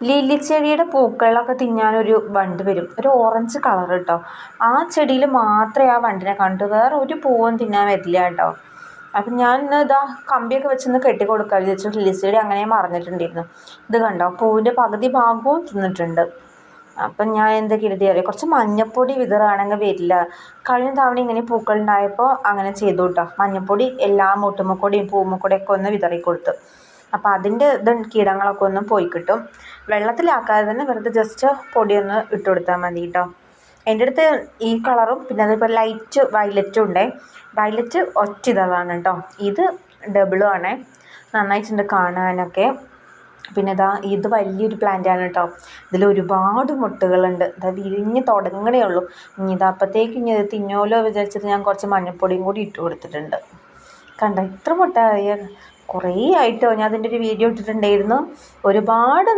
Lily ചെടിയുടെ പൂക്കളൊക്കെ തിന്നാനൊരു വണ്ട് വരും. ഒരു ഓറഞ്ച് കളർ കേട്ടോ ആ ചെടിയിൽ മാത്രമേ ആ വണ്ടിനെ കണ്ടു. വേറെ ഒരു പൂവും തിന്നാൻ വരില്ല കേട്ടോ അപ്പം ഞാൻ ഇന്ന് ഇതാ കമ്പിയൊക്കെ വെച്ചൊന്ന് കെട്ടിക്കൊടുക്കാൻ വിചാരിച്ചു ലില്ലി ചെടി അങ്ങനെ മറന്നിട്ടുണ്ടായിരുന്നു ഇത് കണ്ടോ? പൂവിന്റെ പകുതി ഭാഗവും തിന്നിട്ടുണ്ട്. അപ്പം ഞാൻ എന്താ കരുതി അറിയാം? കുറച്ച് മഞ്ഞപ്പൊടി വിതറുകയാണെങ്കിൽ വരില്ല. കഴിഞ്ഞ തവണ ഇങ്ങനെ പൂക്കൾ ഉണ്ടായപ്പോൾ അങ്ങനെ ചെയ്തു കേട്ടോ മഞ്ഞപ്പൊടി എല്ലാ മുട്ടുമ്മക്കൂടെയും പൂമ്മക്കൂടെയൊക്കെ ഒന്ന് വിതറി കൊടുത്തു അപ്പോൾ അതിന്റെ ഇത് കീടങ്ങളൊക്കെ ഒന്ന് പോയി കിട്ടും. വെള്ളത്തിലാക്കാതെ തന്നെ വെറുതെ ജസ്റ്റ് പൊടിയൊന്ന് ഇട്ട് കൊടുത്താൽ മതി കേട്ടോ എന്റെ അടുത്ത് ഈ കളറും പിന്നെ അതേപോലെ ലൈറ്റ് വയലറ്റും ഉണ്ടേ. വയലറ്റ് ഒറ്റ ഇതളാണ് കേട്ടോ ഇത് ഡബിളും ആണേ. നന്നായിട്ടുണ്ട് കാണാനൊക്കെ. പിന്നെ ഇതാ ഇത് വലിയൊരു പ്ലാന്റ് ആണ് കേട്ടോ ഇതിൽ ഒരുപാട് മുട്ടുകളുണ്ട്. ഇതാ വിരിഞ്ഞ് തുടങ്ങണേ ഉള്ളൂ. ഇനി ഇത് അപ്പത്തേക്ക് ഇനി ഇത് തിന്നോലോ വിചാരിച്ചിട്ട് ഞാൻ കുറച്ച് മഞ്ഞപ്പൊടിയും കൂടി ഇട്ട് കൊടുത്തിട്ടുണ്ട്. കണ്ടോ? ഇത്ര മുട്ട കുറേ ആയിട്ടോ ഞാൻ അതിന്റെ ഒരു വീഡിയോ ഇട്ടിട്ടുണ്ടായിരുന്നു. ഒരുപാട്